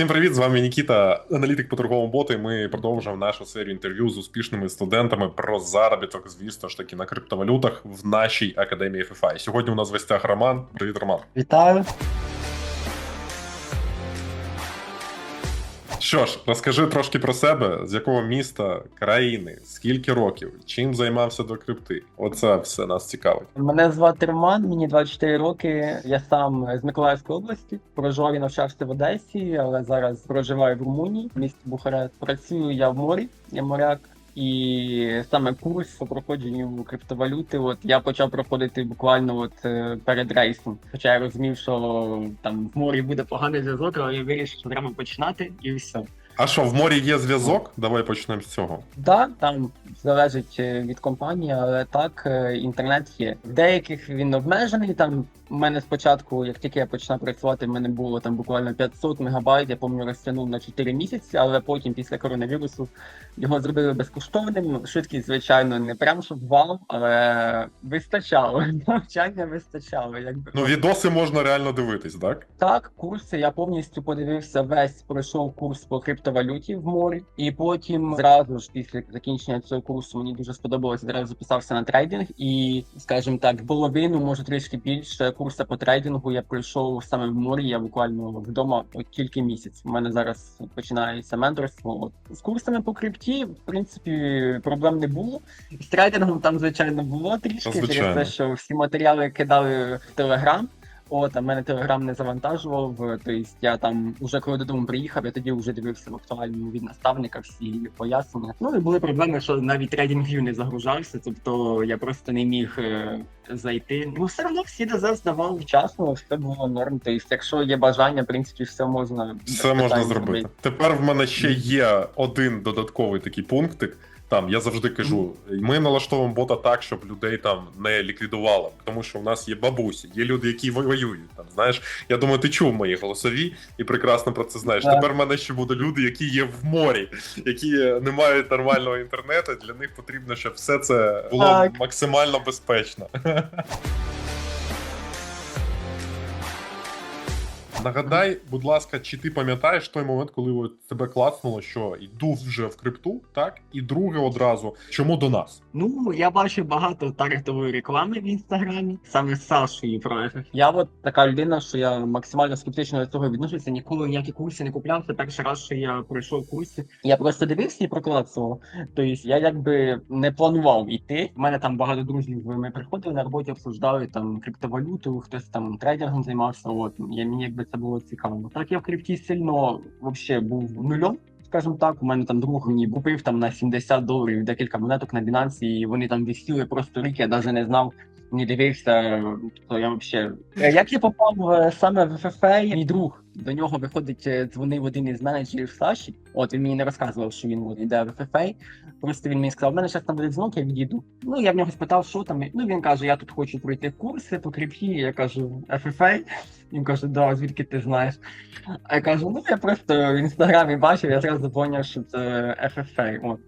Всім привіт! З вами Нікіта, аналітик по торговому боту. І ми продовжуємо нашу серію інтерв'ю з успішними студентами про заробіток, звісно ж таки, на криптовалютах в нашій академії FFI. Сьогодні у нас в гостях Роман. Привіт, Роман. Вітаю. Що ж, розкажи трошки про себе, з якого міста, країни, скільки років, чим займався до крипти. Оце все нас цікавить. Мене звати Роман, мені 24 роки. Я сам з Миколаївської області. Проживав і навчався в Одесі, але зараз проживаю в Румунії, місті Бухарест. Працюю я в морі, я моряк. І саме курс по проходженню криптовалюти, от я почав проходити буквально от е, перед рейсом. Хоча я розумів, що там в морі буде поганий зв'язок, але я вирішив, що треба починати, і все. А що, в морі є зв'язок? Давай почнемо з цього. Да, там залежить е, від компанії, але так е, інтернет є. В деяких він обмежений. Там у мене спочатку, як тільки я починав працювати, в мене було там буквально 500 мегабайт. Я пам'ятаю, розтягнув на 4 місяці, але потім після коронавірусу його зробили безкоштовним. Швидкість, звичайно, не прям щоб вау, але вистачало. Навчання вистачало. Якби Ну, відоси можна реально дивитись, так? так, курси я повністю подивився весь, пройшов курс по криптовалюті в морі, і потім зразу ж після закінчення цього курсу мені дуже сподобалося. Зразу записався на трейдинг, і скажімо так, половину, може трішки більше курсу по трейдингу я пройшов саме в морі. Я буквально вдома от тільки місяць. У мене зараз починається менторство. От з курсами по крипті, в принципі, проблем не було. З трейдингом там, звичайно, було трішки через те, що всі матеріали кидали в телеграм. От, а мене телеграм не завантажував. Тобто я там уже коли додому приїхав, я тоді вже дивився в актуальному від наставника всі пояснення. Ну і були проблеми, що навіть TradingView не загружався, тобто я просто не міг е, зайти. Ну все одно всі ДЗ здавав вчасно, все було норм. Тобто, якщо є бажання, в принципі, все можна Все можна зробити. Тепер в мене ще є один додатковий такий пунктик. Там я завжди кажу: ми налаштовуємо бота так, щоб людей там не ліквідувало, тому що в нас є бабусі, є люди, які воюють. Там знаєш, я думаю, ти чув мої голосові і прекрасно про це знаєш. Так. Тепер в мене ще будуть люди, які є в морі, які не мають нормального інтернету. Для них потрібно, щоб все це було Так. максимально безпечно. Нагадай, будь ласка, чи ти пам'ятаєш той момент, коли тебе клацнуло, що йду вже в крипту, так? І друге одразу, чому до нас? Ну, я бачив багато таргетової реклами в інстаграмі, саме з Сашою проектів. Я от така людина, що я максимально скептично до цього відношуся, ніколи ніякі курси не купляв. Це перший раз, що я пройшов курси. Я просто дивився і проклацував. Тобто я якби не планував іти. У мене там багато друзів. Ми приходили на роботі, обсуждали там криптовалюту, хтось там трейдингом займався. От я мені якби це було цікаво. Так я в крипті сильно взагалі був нульом, Скажімо так, у мене там друг мені купив там на 70 доларів декілька монеток на Binance, і вони там вісіли просто рік, я навіть не знав, не дивився, то я взагалі. Як я попав е, саме в ФФ, мій друг до нього виходить, е, дзвонив один із менеджерів Саші. От він мені не розказував, що він йде в FFA. Просто він мені сказав, у мене зараз там буде дзвонок, я відійду. Ну я в нього спитав, що там. Ну він каже, я тут хочу пройти курси по крипті. Я кажу, FFA. Він каже, да, звідки ти знаєш? А я кажу, ну я просто в інстаграмі бачив, я зразу зрозумів, що це FFA. От.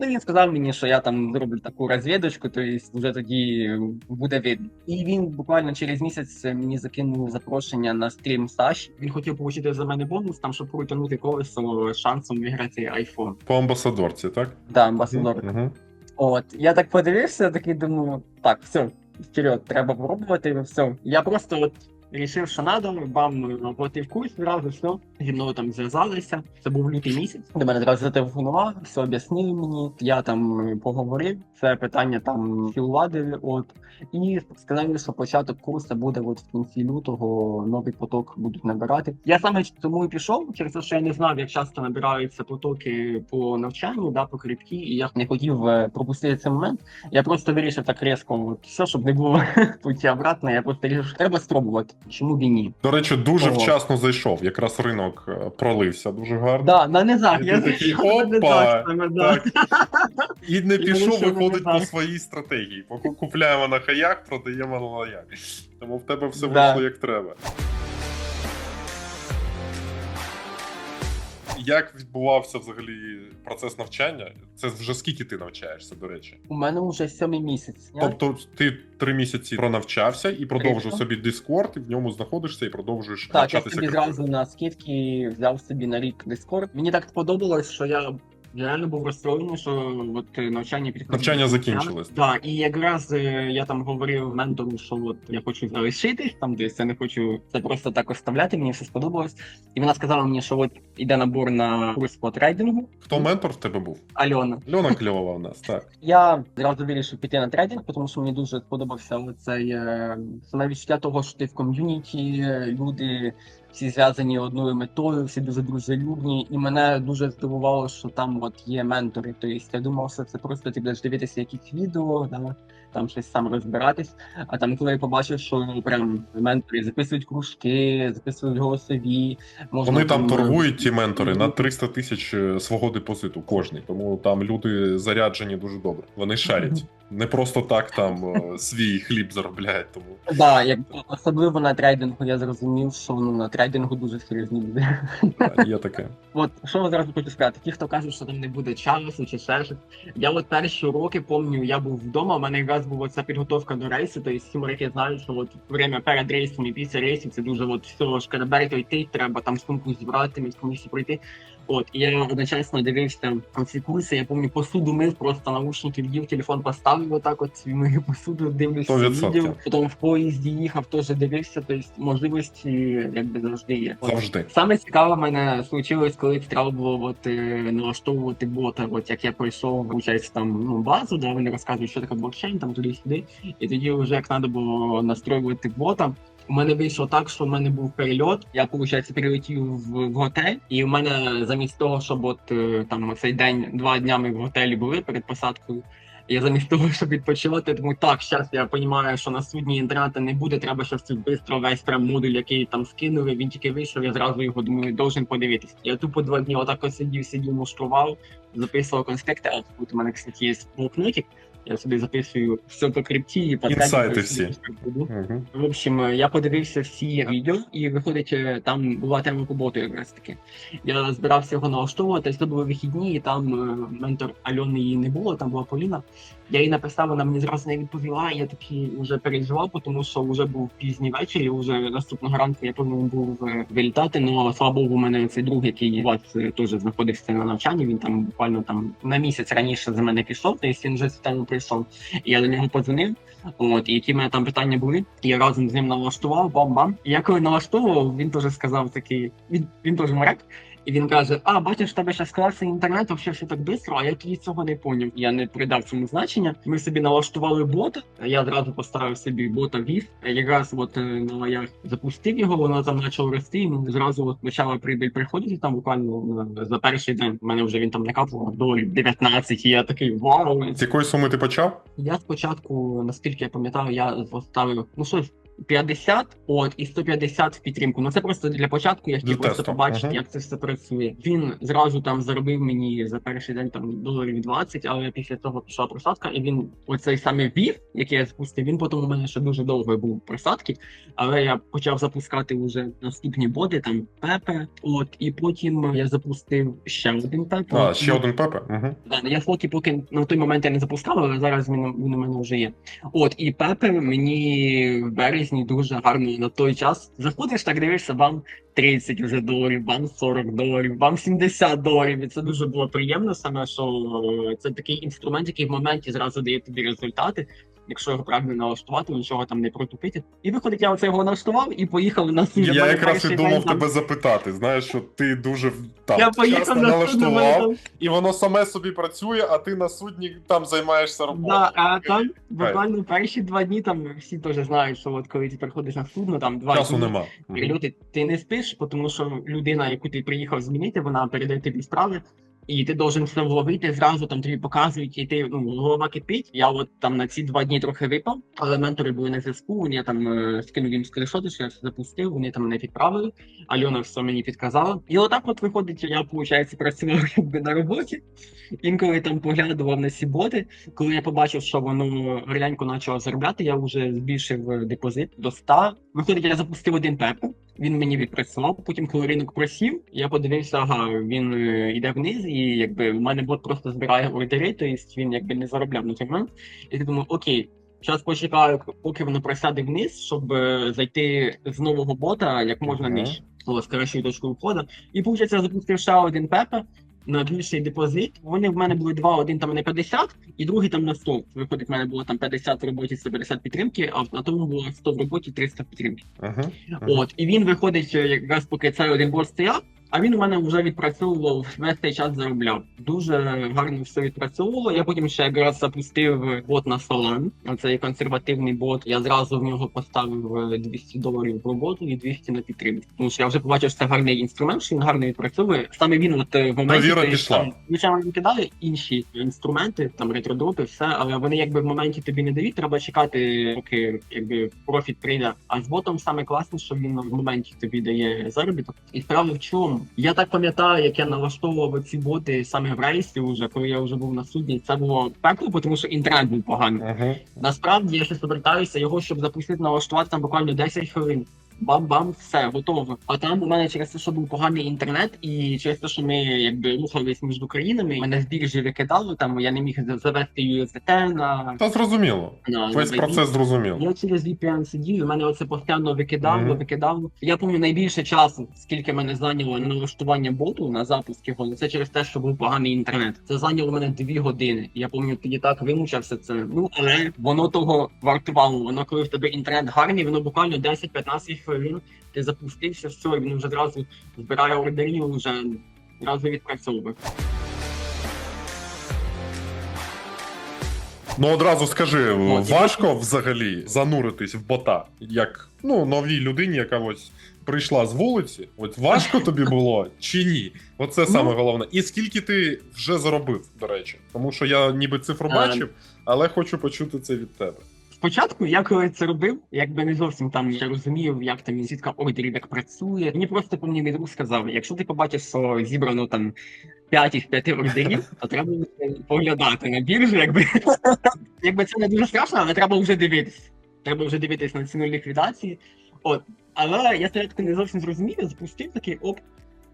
Ну він сказав мені, що я там зроблю таку розвідочку, то есть вже тоді буде видно. І він буквально через місяць мені закинув запрошення на стрім Саші. Він хотів отримати за мене бонус, там щоб крутанути колесо шансом виграти айфон. По амбасадорці, так? Да, амбасадор. Угу. От я так подивився, такий думаю, так, все, вперед, треба пробувати, все. Я просто от рішив, що надо, бам, оплатив курс зразу, все. Зі мною там зв'язалися. Це був лютий місяць. До мене одразу зателефонував, все об'яснили мені. Я там поговорив. Це питання там влади, от і сказали, що початок курсу буде от в кінці лютого. Новий поток будуть набирати. Я саме тому і пішов, через те, що я не знав, як часто набираються потоки по навчанню, да, по крипті, і я не хотів е, пропустити цей момент. Я просто вирішив так різко, от все, щоб не було путі обратно. Я просто вирішив, що треба спробувати. Чому б і ні? До речі, дуже О. вчасно зайшов. Якраз ринок е, пролився дуже гарно. Да, на низах. І Я ти такий, опа, на низах саме, да. Так. І не І пішов вирішив виходить на по низах. своїй стратегії. Поки купляємо на хаях, продаємо на лаяк. Тому в тебе все Да. вийшло як треба. Як відбувався взагалі процес навчання? Це вже скільки ти навчаєшся, до речі? У мене вже сьомий місяць. Тобто ти три місяці пронавчався і продовжив собі Discord, і в ньому знаходишся і продовжуєш Так, я навчатися. собі зразу на скидки взяв собі на рік Discord. Мені так сподобалось, що я реально був розстроєний, що от е, навчання підходить. Навчання закінчилось. Так, і якраз е, я там говорив ментору, що от я хочу залишитись там десь, я не хочу це просто так оставляти, мені все сподобалось. І вона сказала мені, що от іде набор на курс по трейдингу. Хто ментор в тебе був? Альона. Льона кльова в нас, так. Я зразу вирішив піти на трейдинг, тому що мені дуже сподобався цей саме відчуття того, що ти в ком'юніті, е, люди всі зв'язані одною метою, всі дуже дружелюбні. І мене дуже здивувало, що там от є ментори. Тобто я думав, що це просто ти будеш дивитися якісь відео, да, там щось сам розбиратись. А там, коли я побачив, що ну, прям ментори записують кружки, записують голосові, можна Вони там е, торгують ті ментори на 300 тисяч е, свого депозиту кожний. Тому там люди заряджені дуже добре. Вони шарять. Не просто так там е, свій хліб заробляють. Тому Да, як особливо на трейдингу я зрозумів, що ну, на трейдингу дуже серйозні люди. е, є таке. От що одразу хочу сказати, ті, хто кажуть, що там не буде часу чи ще щось. Я от перші роки пам'ятаю, я був вдома. У мене якраз була ця підготовка до рейсу. Тобто всі моряки знають, що от время перед рейсом і після рейсів це дуже от все шкараберто йти, треба там сумку зібрати, міськомісі пройти. От і я одночасно дивився ці курси. Я пам'ятаю, посуду мив, просто наушники вдів, телефон поставив отак. От мою посуду дивлюся відео. Потім в поїзді їхав, теж дивився. Тобто можливості якби завжди є. От. Завжди. Саме цікаве в мене случилось, коли треба було от, е, налаштовувати бота. От як я пройшов виходить, там ну, базу, де вони розказують, що таке блокчейн, там туди-сюди. І тоді вже як треба було настроювати бота. У мене вийшло так, що в мене був перельот. Я, виходить, прилетів в, в готель, і в мене замість того, щоб от е, там цей день, два дня ми в готелі були перед посадкою. Я замість того, щоб відпочивати, тому так, зараз я розумію, що на судні інтернету не буде, треба щось швидко весь прям модуль, який там скинули, він тільки вийшов, я зразу його думаю, должен подивитись. Я тупо два дні отак от сидів, сидів, муштрував, записував конспекти, а тут у мене, кстати, є блокнотик, я собі записую все по крипті і Інсайти всі. Угу. В общем, е, я подивився всі відео, і виходить, е, там була тема по боту якраз таки. Я збирався його налаштовувати, це були вихідні, і там е, ментор Альони її не було, там була Поліна. Я їй написав, вона мені зразу не відповіла. Я такий вже переживав, тому що вже був пізній вечір, і вже наступного ранку я повинен був вилітати. Ну слава Богу, у мене цей друг, який у вас теж знаходився на навчанні. Він там буквально там на місяць раніше за мене пішов, тобто він вже з тему прийшов. І я до нього подзвонив. От, і які в мене там питання були, я разом з ним налаштував, бам-бам. І я коли налаштовував, він теж сказав такий, він, він теж моряк. І він каже: А, бачиш, в тебе зараз класний інтернет, вообще все так швидко, а я тоді цього не поняв. Я не придав цьому значення. Ми собі налаштували бота. Я одразу поставив собі бота вів. Якраз от е, на лоях запустив його, воно там почало рости. і ну, зразу от почала прибіль приходити. Там буквально е, за перший день. У мене вже він там накапував доларів 19, і я такий вау. З якої суми ти почав? Я спочатку, наскільки я пам'ятаю, я поставив ну щось 50, от і 150 в підтримку. Ну це просто для початку. Я хотів просто тесту, побачити, ага. як це все працює. Він зразу там заробив мені за перший день там доларів 20, але після того пішла просадка, і він оцей саме вів, який я запустив, він потім у мене ще дуже довго був в просадки. Але я почав запускати вже наступні боди, там Пепе. От і потім я запустив ще один Пепе. А, ще ну, один Пепе. Да, я фоки поки на той момент я не запускав, але зараз він, він у мене вже є. От і Пепе мені в березні дуже гарно на той час. Заходиш, так дивишся, вам 30 вже доларів, вам 40 доларів, вам 70 доларів. І це дуже було приємно, саме що е, це такий інструмент, який в моменті зразу дає тобі результати. Якщо його правильно налаштувати, нічого там не протупити. І виходить, я оце його налаштував і поїхав на судді. Я якраз і думав тебе запитати. Знаєш, що ти дуже там Я поїхав на налаштував, і воно саме собі працює, а ти на судні там займаєшся роботою. Да, а там буквально перші два дні там всі теж знають, що от коли ти приходиш на судно, там два Часу дні нема. Прильоти, ти не спиш, тому що людина, яку ти приїхав змінити, вона передає тобі справи. І ти должен все вловити зразу, там тобі показують, і ти ну голова кипить. Я от там на ці два дні трохи випав, але ментори були на зв'язку. Я там е, скинув їм скріншоти, що я все запустив. Вони там мене підправили. Альона все мені підказала. І отак, от виходить, я виходить, працював якби на роботі. Інколи там поглядував на ці боти. Коли я побачив, що воно глянько почало заробляти, я вже збільшив е, депозит до 100. Виходить, я запустив один пепе. Він мені відпрацював. Потім, коли ринок просів, я подивився, ага, він е, йде вниз, і якби в мене бот просто збирає ордери, тобто він якби не заробляв на момент. І я думаю, окей. Зараз почекаю, поки воно просяде вниз, щоб е, зайти з нового бота як можна нижче. З кращою точкою входу. І виходить, я запустив ще один пепе на більший депозит. Вони в мене були два, один там на 50, і другий там на 100. Виходить, в мене було там 50 в роботі, 150 підтримки, а на тому було 100 в роботі, 300 підтримки. Угу. От, і він виходить, е, якраз поки цей один бот стояв, а він у мене вже відпрацьовував весь цей час заробляв. Дуже гарно все відпрацьовувало. Я потім ще якраз запустив бот на Solana. Оцей консервативний бот. Я зразу в нього поставив е, 200 доларів в роботу і 200 на підтримку. Тому що я вже побачив, що це гарний інструмент, що він гарно відпрацьовує. Саме він от е, в моменті Довіра пішла. Звичайно, він кидає інші інструменти, там ретродропи, все, але вони якби в моменті тобі не дають. Треба чекати, поки якби профіт прийде. А з ботом саме класне, що він в моменті тобі дає заробіток. І справа в чому? Я так пам'ятаю, як я налаштовував ці боти саме в рейсі, уже коли я вже був на судні. Це було пекло, тому що інтернет був поганий. Угу. Насправді я щось повертаюся, його щоб запустити налаштувати там буквально 10 хвилин. Бам-бам, все готово. А там у мене через те, що був поганий інтернет, і через те, що ми якби рухались між країнами, мене з біржі викидало. Там я не міг завести USDT на, Та зрозуміло. на Весь на процес зрозуміло. я через VPN сидів, і мене оце постійно викидало, Мгм. викидало. Я пам'ятаю найбільше часу, скільки мене зайняло на налаштування боту на запуск його. Це через те, що був поганий інтернет. Це зайняло мене дві години. Я пам'ятаю, тоді так вимучався це. Ну але воно того вартувало. Воно коли в тебе інтернет гарний, воно буквально 10-15 хвилин. Ти запустився, все, він вже одразу збирає ордерів, вже одразу відпрацьовує. Ну одразу скажи, і важко взагалі зануритись в бота, як ну новій людині, яка ось прийшла з вулиці. От важко тобі було чи ні? Оце саме головне. І скільки ти вже заробив, до речі, тому що я ніби цифру Е, бачив, але хочу почути це від тебе. Спочатку я коли це робив, якби не зовсім там ще розумів, як там сітка ордерів як працює. Мені просто по мені друг сказав: якщо ти побачиш, що зібрано там 5 із 5 ордерів, то треба поглядати на біржу, якби якби це не дуже страшно, але треба вже дивитись. Треба вже дивитись на ціну ліквідації. От, але я спочатку не зовсім зрозумів, я запустив такий оп.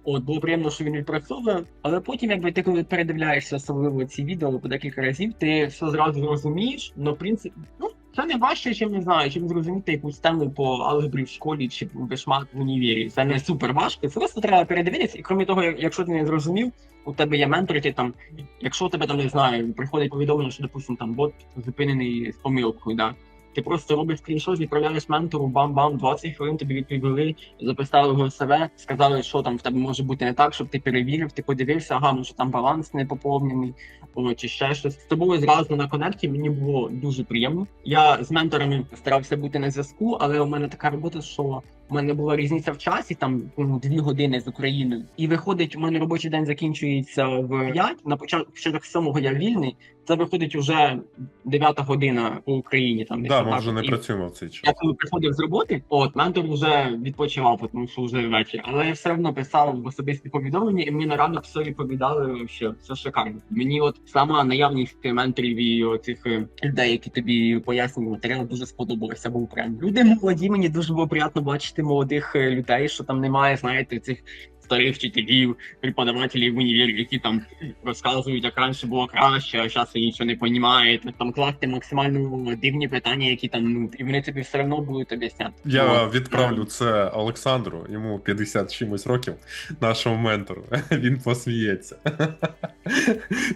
От, було приємно, що він відпрацьовує, але потім, якби ти коли передивляєшся особливо ці відео по декілька разів, ти все зразу розумієш, но в принципі, ну це не важче, чим не знаю, чим зрозуміти якусь тему по алгебрі в школі чи бешмат в універі. Це не супер важко. Це просто треба передивитися. І крім того, якщо ти не зрозумів, у тебе є ментор, ти там, якщо у тебе там не знаю, приходить повідомлення, що допустим там бот зупинений з помилкою, да. Ти просто робиш скріншот, відправляєш ментору, бам-бам, 20 хвилин тобі відповіли, записали його себе, сказали, що там в тебе може бути не так, щоб ти перевірив, ти подивився, ага, може там баланс не поповнений, о, чи ще щось. Це було зразу на конекті мені було дуже приємно. Я з менторами старався бути на зв'язку, але у мене така робота, що у мене була різниця в часі, там ну, дві години з Україною. І виходить, у мене робочий день закінчується в 5, на початку початок сьомого я вільний. Це виходить уже 9 година по Україні. Там десь Да, ми вже не працюємо в цей час. я коли приходив з роботи, от ментор вже відпочивав, тому що вже вечір. Але я все одно писав в особисті повідомлення, і мені на ранок все відповідали. Вообще, все шикарно. Мені от сама наявність менторів і оцих е, людей, які тобі пояснюють матеріал, дуже сподобалося. Був прям люди молоді. Мені дуже було приємно бачити молодих е, людей, що там немає, знаєте, цих. Старих вчителів, преподавателів в універі, які там розказують, як раніше було краще, а зараз ви нічого не розумієте. Там класти максимально дивні питання, які там ну і вони тобі все одно будуть об'ясняти. Я От. відправлю це Олександру, йому 50 чимось років, нашому ментору. Він посміється.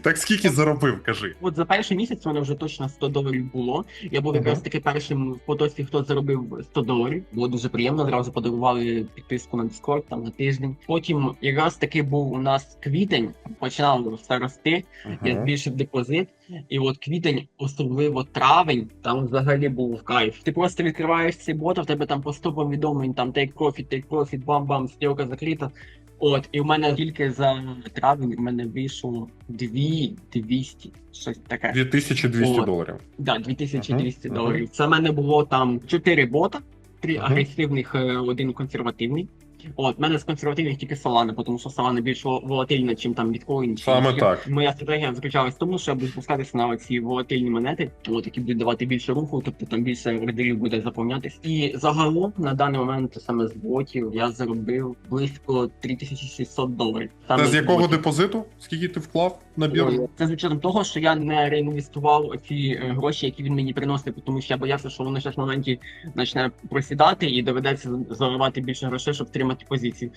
Так скільки заробив, кажи. От за перший місяць мене вже точно 100 доларів було. Я був якраз таки першим в потоці, хто заробив 100 доларів. Було дуже приємно. Зразу подарували підписку на Discord там на тиждень. Потім якраз таки був у нас квітень, починав все рости. Я Ага. збільшив депозит, і от квітень, особливо травень, там взагалі був кайф. Ти просто відкриваєш цей бот, а в тебе там по 100 повідомлень, там take profit, take profit, бам-бам, стрілка закрита. От, і в мене тільки за травень в мене вийшло 2200, щось таке. 2200 От. доларів. Да, 2200 Ага, доларів. Це в мене було там 4 бота, три Ага. агресивних, е, один консервативний. От, мене з консервативних тільки Solana, тому що Solana більш вол- волатильна, чим там біткоін. Саме так. Моя стратегія заключалась в тому, що я буду спускатися на ці волатильні монети, от, які будуть давати більше руху, тобто там більше ордерів буде заповнятись. І загалом на даний момент саме з ботів я заробив близько 3600 доларів. Саме Це з якого ботів. депозиту? Скільки ти вклав на біржу? Це з учетом того, що я не реінвестував ці е, гроші, які він мені приносив, тому що я боявся, що воно зараз в моменті почне просідати і доведеться заливати більше грошей, щоб тримати позицію.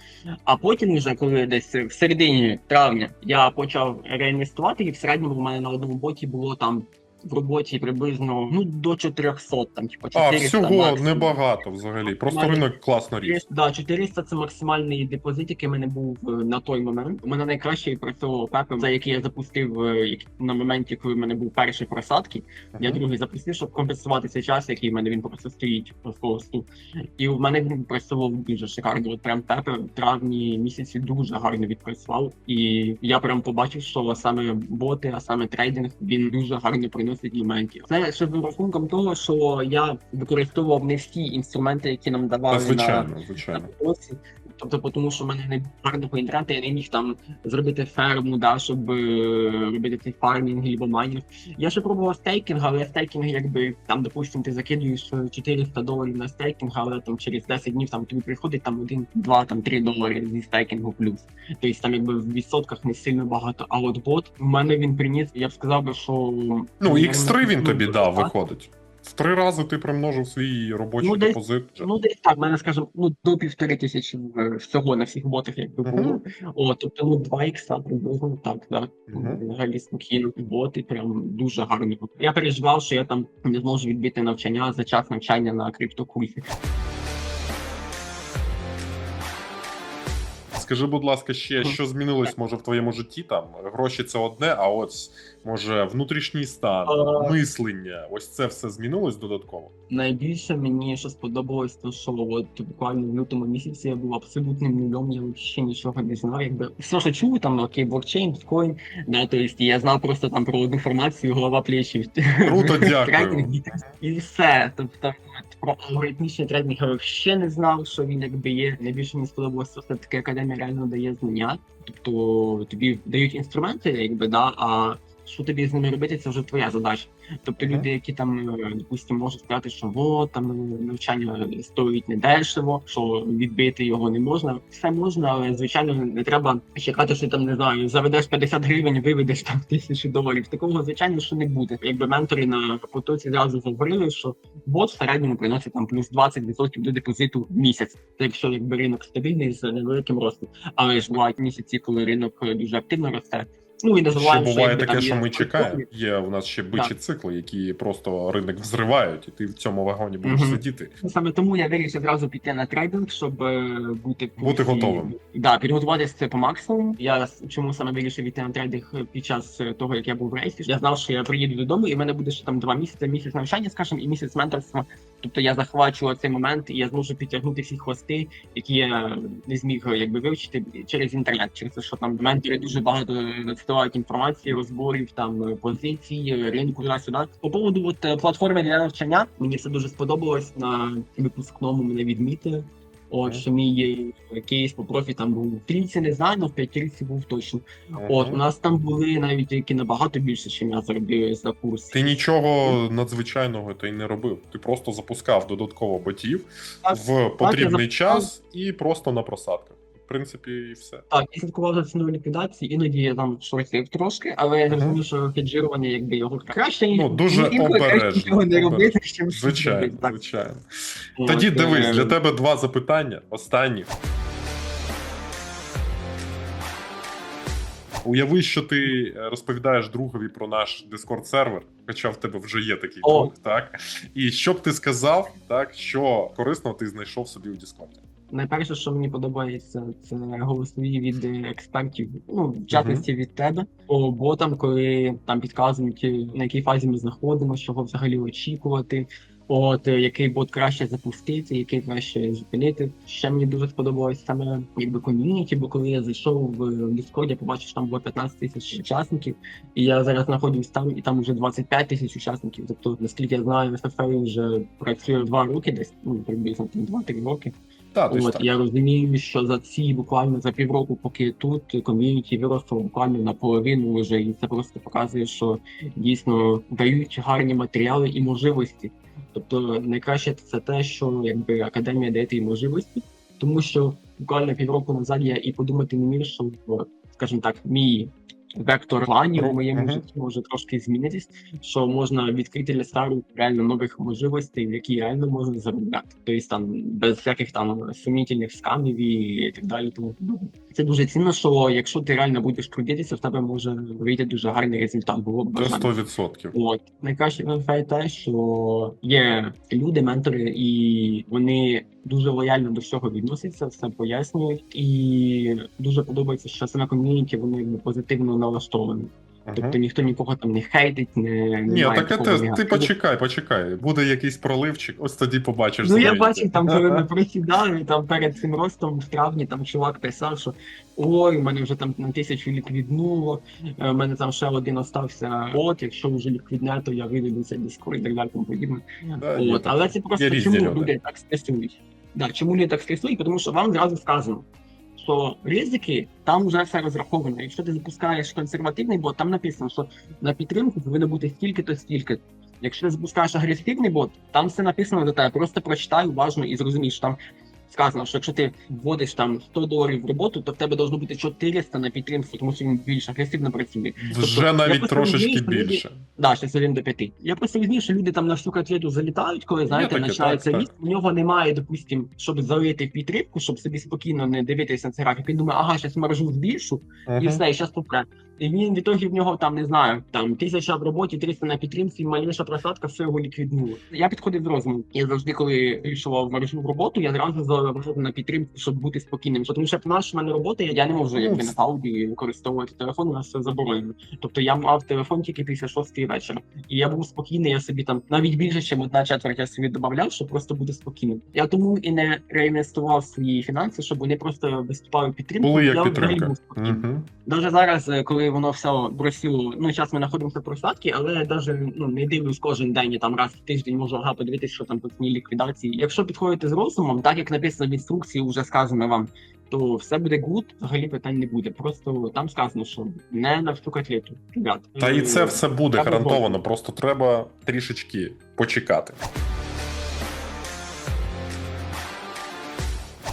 А потім, вже коли десь в середині травня я почав реінвестувати, і в середньому в мене на одному боті було там в роботі приблизно ну до 400, там типу А, всього максимум. небагато взагалі. Просто Нормально. ринок класно ріс. 400, да, 400 це максимальний депозит, який в мене був е, на той момент. У мене найкращий працював пепер, за який я запустив е, як- на моменті, коли в мене був перший просадки. Я другий запустив, щоб компенсувати цей час, який в мене він просто стоїть по хосту. І в мене він працював дуже шикарно. От прям пепер в травні місяці дуже гарно відпрацював. І я прям побачив, що саме боти, а саме трейдинг, він дуже гарно приносить моментів. Це ще з рахунком того, що я використовував не всі інструменти, які нам Та, давали на звичайно, звичайно. на потоці. Тобто, тому що в мене не гарного інтернету, я не міг там зробити ферму, да, щоб е, робити цей фармінг або майнінг. Я ще пробував стейкінг, але стейкінг, якби там, допустим, ти закидуєш е, 400 доларів на стейкінг, але там через 10 днів там тобі приходить там 1, 2, там 3 долари зі стейкінгу плюс. Тобто там якби в відсотках не сильно багато. А от бот в мене він приніс, я б сказав би, що Ну, я X3 він тобі дав, виходить. В три рази ти примножив свій робочий Ну, десь- депозит. Ну, десь так, в мене, скажімо, ну, до півтори тисячі е, всього на всіх ботах, якби Мгм. було. О, тобто, ну, 2 ікса приблизно так, так. Взагалі спокійно. Боти прям дуже гарні. Я переживав, що я там не зможу відбити навчання за час навчання на криптокурсі. Скажи, будь ласка, ще що змінилось може в твоєму житті? Там гроші це одне, а от може внутрішній стан, А. мислення. Ось це все змінилось додатково. Найбільше мені що сподобалось, то що от буквально в лютому місяці я був абсолютним нулем, я взагалі нічого не знав. Якби все, що чув, там окей, блокчейн, біткоін, да, то есть я знав просто там про одну формацію, голова плечі. Круто, дякую. І все. Тобто про алгоритмічний трейдинг я взагалі не знав, що він якби є. Найбільше мені сподобалося, що таки академія реально дає знання. Тобто тобі дають інструменти, якби да, а що тобі з ними робити, це вже твоя задача. Тобто люди, які там, е, допустимо, можуть сказати, що во там е, навчання стоїть недешево, що відбити його не можна. Все можна, але звичайно не треба чекати, що там не знаю, заведеш 50 гривень, виведеш там тисячу доларів. Такого звичайно, що не буде. Якби ментори на потоці зразу говорили, що бот в середньому приносить там плюс 20% до депозиту в місяць. Це якщо якби ринок стабільний з невеликим ростом. Але ж бувають місяці, коли ринок е, дуже активно росте. Ну і не Ще буває таке, що ми чекаємо. Є у нас ще бичі цикли, які просто ринок взривають, і ти в цьому вагоні будеш Мгм. сидіти. Саме тому я вирішив зразу піти на трейдинг, щоб е, бути Бути готовим. Да, підготуватися це по максимуму. Я чому саме вирішив іти на трейдинг під час е, того, як я був в рейсі. Я знав, що я приїду додому, і в мене буде ще там два місяці, місяць навчання, скажімо, і місяць менторства. Тобто я захвачу цей момент, і я зможу підтягнути всі хвости, які я не зміг е, якби вивчити через інтернет. Через те, що там ментори дуже багато надсилають інформації, розборів, там е, позицій, ринку туди-сюди. По поводу от е, платформи для навчання мені все дуже сподобалось. На випускному мене відмітили. От що мій е, кейс по профі там був трійці, не знаю, але в п'ятірці був точно. От у нас там були навіть які набагато більше, ніж я заробив за курс. Ти нічого надзвичайного ти й не робив. Ти просто запускав додатково ботів Так, в потрібний запускав. час і просто на просадках. Принципі, і все. Так, я слідкував за ціною ліквідації, іноді я там шортив трошки, але я розумію, що хеджирування якби його краще Ну, дуже інколи краще обережно, нічого не робити, чим Звичайно, робити. Так. звичайно. От, Тоді е, дивись, для тебе два запитання. Останні. Уяви, що ти е, розповідаєш другові про наш Discord сервер, хоча в тебе вже є такий О. друг, так? І що б ти сказав, так, що корисно ти знайшов собі у Discord? Найперше, що мені подобається, це голосові від експертів, ну в частності від тебе по ботам, коли там підказують, е, на якій фазі ми знаходимося, чого взагалі очікувати. От е, який бот краще запустити, який краще зупинити. Ще мені дуже сподобалось саме якби ком'юніті, бо коли я зайшов в Discord, я побачив, що там було 15 тисяч учасників, і я зараз знаходжусь там, і там вже 25 тисяч учасників. Тобто, наскільки я знаю, FFA вже працює два роки, десь ну приблизно там 2-3 роки. Та, От так. я розумію, що за ці буквально за півроку, поки тут ком'юніті виросло буквально наполовину вже, і це просто показує, що дійсно дають гарні матеріали і можливості. Тобто найкраще це те, що якби академія дає ті можливості, тому що буквально півроку назад я і подумати не міг, що скажімо так, мій вектор планів у моєму житті може трошки змінитись, що можна відкрити для стару реально нових можливостей, в які реально можна заробляти. Тобто там без всяких там сумнітельних скамів і так далі. Тому це дуже цінно, що якщо ти реально будеш трудитися, в тебе може вийти дуже гарний результат. Було б Це бажання. 100%. От найкраще те, що є люди, ментори, і вони дуже лояльно до всього відносяться, все пояснюють, і дуже подобається, що саме ком'юніті вони позитивно налаштовані. Мгм. Тобто ніхто нікого там не хейтить, не Ні, такого те, ти почекай, почекай. Буде якийсь проливчик, ось тоді побачиш. Ну я бачив там, коли ми присідали, там перед цим ростом в травні там чувак писав, що ой, у мене вже там на тисячу ліквіднуло, е, у мене там ще один остався. От, якщо вже ліквідне, то я виведу це Discord і так далі, тому подібне. Да, От, але це просто чому люди. люди так стресують? Да, чому літак так? Тому що вам зразу сказано, що ризики там вже все розраховано. Якщо ти запускаєш консервативний бот, там написано, що на підтримку повинно бути стільки-то стільки. Якщо ти запускаєш агресивний бот, там все написано до тебе. Просто прочитай уважно і зрозумієш, там сказано, що якщо ти вводиш там 100 доларів в роботу, то в тебе должно бути 400 на підтримку, тому що він більш агресивно працює. Вже Тобто, навіть трошечки розумію, більше. Да, ще 1 до 5. Я просто розумію, що люди там на всю котлету залітають, коли знаєте, таке, починається так, ліс. У нього немає, допустим, щоб залити підтримку, щоб собі спокійно не дивитися на цей графік. Він думає, ага, зараз маржу збільшу, і все, і зараз попре. І він в ітогі в нього там не знаю, там тисяча в роботі, 300 на підтримці, маліша просадка, все його ліквіднуло. Я підходив з розуму. Я завжди, коли вирішував маржу в роботу, я зразу заложив на підтримку, щоб бути спокійним. Тому що наш в мене робота, я не можу якби на паузі використовувати телефон, у нас все заборонено. Тобто я мав телефон тільки після шостої вечора. І я був спокійний, я собі там навіть більше, ніж одна четверть я собі додавав, щоб просто бути спокійним. Я тому і не реінвестував свої фінанси, щоб вони просто виступали підтримкою. Були я як взагалі підтримка. Даже зараз, е, коли воно все бросило, ну зараз ми знаходимося в просадці, але я даже ну не дивлюсь кожен день, я там раз в тиждень можу ага, подивитися, що там по цій ліквідації. Якщо підходите з розумом, так як написано в інструкції, вже сказано вам, то все буде гуд, взагалі питань не буде. Просто там сказано, що не на всю котлету. Ребят. Та і Е, це все буде гарантовано, просто треба трішечки почекати.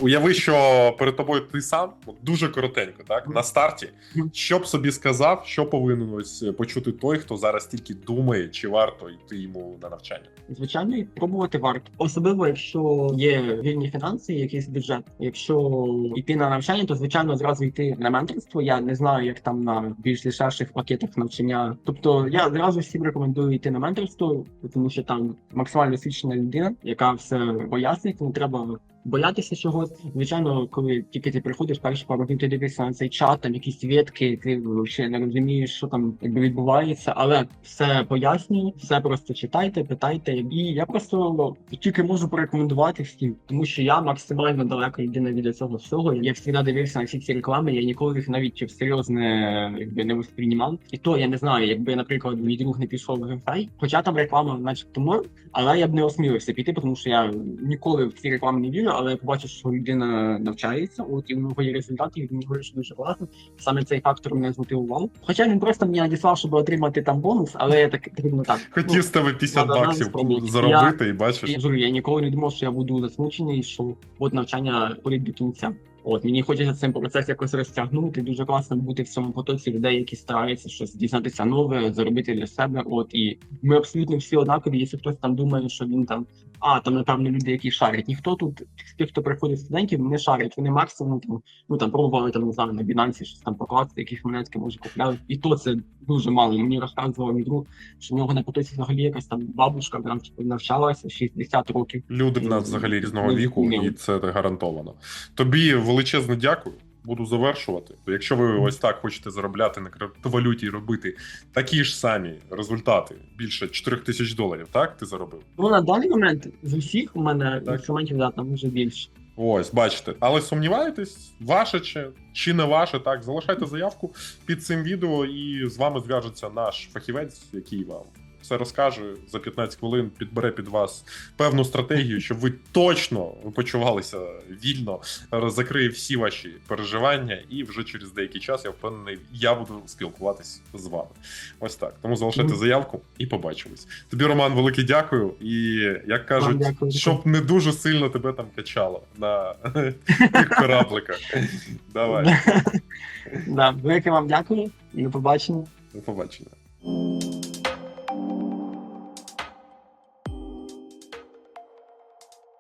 Уяви, що перед тобою ти сам, дуже коротенько, так, на старті. Що б собі сказав, що повинен ось почути той, хто зараз тільки думає, чи варто йти йому на навчання. Звичайно, і пробувати варто. Особливо, якщо є вільні фінанси, якийсь бюджет. Якщо йти на навчання, то звичайно зразу йти на менторство. Я не знаю, як там на більш дешевших пакетах навчання. Тобто я зразу всім рекомендую йти на менторство, тому що там максимально освічена людина, яка все пояснить, не треба. Боятися чогось, звичайно, коли тільки ти приходиш перші пару днів, ти дивишся на цей чат, там якісь ветки, ти взагалі не розумієш, що там якби відбувається, але все пояснюю, все просто читайте, питайте. І я просто тільки можу порекомендувати всім, тому що я максимально далека людина від цього всього. Я завжди дивився на всі ці реклами, я ніколи їх навіть всерйоз не якби не восприймав. І то я не знаю, якби, наприклад, мій друг не пішов в геймфай, хоча там реклама, начебто, норм, але я б не осмілився піти, тому що я ніколи в ці реклами не вірю, але я побачив, що людина навчається, от і в нього є результати, і він говорить, що дуже класно. Саме цей фактор мене змотивував. Хоча він просто мені надіслав, щоб отримати там бонус, але я так потрібно так. Хотів з тебе 50 надо баксів заробити і бачиш. Я кажу, я ніколи не думав, що я буду засмучений, що от навчання прийде до кінця. От мені хочеться цей процес якось розтягнути. Дуже класно бути в цьому потоці людей, які стараються щось дізнатися нове, заробити для себе. От і ми абсолютно всі однакові. Якщо хтось там думає, що він там, а там напевно люди, які шарять. Ніхто тут з тих, хто приходить студентів, не шарять. Вони максимум там ну там пробували там не знаю, на Binance щось там покласти, якісь монетки може купляли. І то це дуже мало. Мені розказував мій друг, що в нього на потоці взагалі якась там бабушка прям типу, навчалася 60 років. Люди в нас взагалі різного Ну, віку, і це гарантовано. Тобі величезне дякую. Буду завершувати. То якщо ви ось так хочете заробляти на криптовалюті і робити такі ж самі результати, більше 4 тисяч доларів, так ти заробив? Ну на даний момент з усіх у мене Так. інструментів да, там вже більше. Ось, бачите. Але сумніваєтесь, ваше чи, чи не ваше, так, залишайте заявку під цим відео, і з вами зв'яжеться наш фахівець, який вам все розкаже за 15 хвилин, підбере під вас певну стратегію, щоб ви точно почувалися вільно, закриє всі ваші переживання, і вже через деякий час я впевнений, я буду спілкуватись з вами. Ось так. Тому залишайте заявку і побачимось. Тобі, Роман, великий дякую. І як кажуть, дякую. щоб не дуже сильно тебе там качало на тих корабликах. Давай, Да, велике вам дякую і до побачення. до побачення.